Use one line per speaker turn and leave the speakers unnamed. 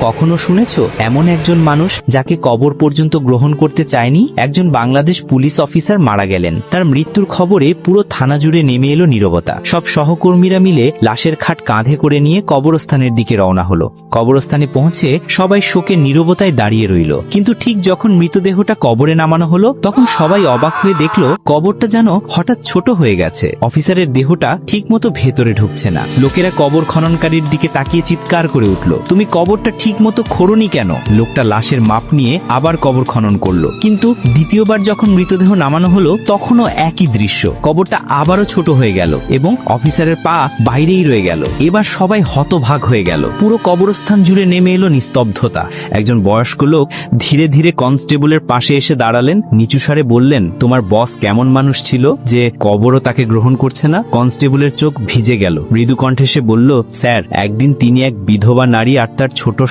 কখনো শুনেছ এমন একজন মানুষ যাকে কবর পর্যন্ত গ্রহণ করতে চায়নি? একজন বাংলাদেশ পুলিশ অফিসার মারা গেলেন। তার মৃত্যুর খবরে পুরো থানা জুড়ে নেমে এলো নীরবতা। সব সহকর্মীরা মিলে লাশের খাট কাঁধে করে নিয়ে কবরস্থানের দিকে রওনা হলো। কবরস্থানে পৌঁছে সবাই শোকে নীরবতায় দাঁড়িয়ে রইল। কিন্তু ঠিক যখন মৃতদেহটা কবরে নামানো হলো, তখন সবাই অবাক হয়ে দেখল কবরটা যেন হঠাৎ ছোট হয়ে গেছে। অফিসারের দেহটা ঠিকমতো ভেতরে ঢুকছে না। লোকেরা কবর খননকারীর দিকে তাকিয়ে চিৎকার করে উঠল, তুমি কবরটা ঠিকমতো খোরনি কেন? লোকটা লাশের মাপ নিয়ে আবার কবর খনন করল। কিন্তু দ্বিতীয়বার যখন মৃতদেহ নামানো হলো, তখনও একই দৃশ্য। কবরটা আবারও ছোট হয়ে গেল এবং অফিসারের পা বাইরেই রয়ে গেল। এবার সবাই হতভাগ হয়ে গেল। পুরো কবরস্থান জুড়ে নেমে এলো নিস্তব্ধতা। একজন বয়স্ক লোক ধীরে ধীরে কনস্টেবলের পাশে এসে দাঁড়ালেন। নিচু স্বরে বললেন, তোমার বস কেমন মানুষ ছিল যে কবরও তাকে গ্রহণ করছে না? কনস্টেবলের চোখ ভিজে গেল। মৃদু কণ্ঠে সে বলল, স্যার, একদিন তিনি এক বিধবা নারী আর তার ছোট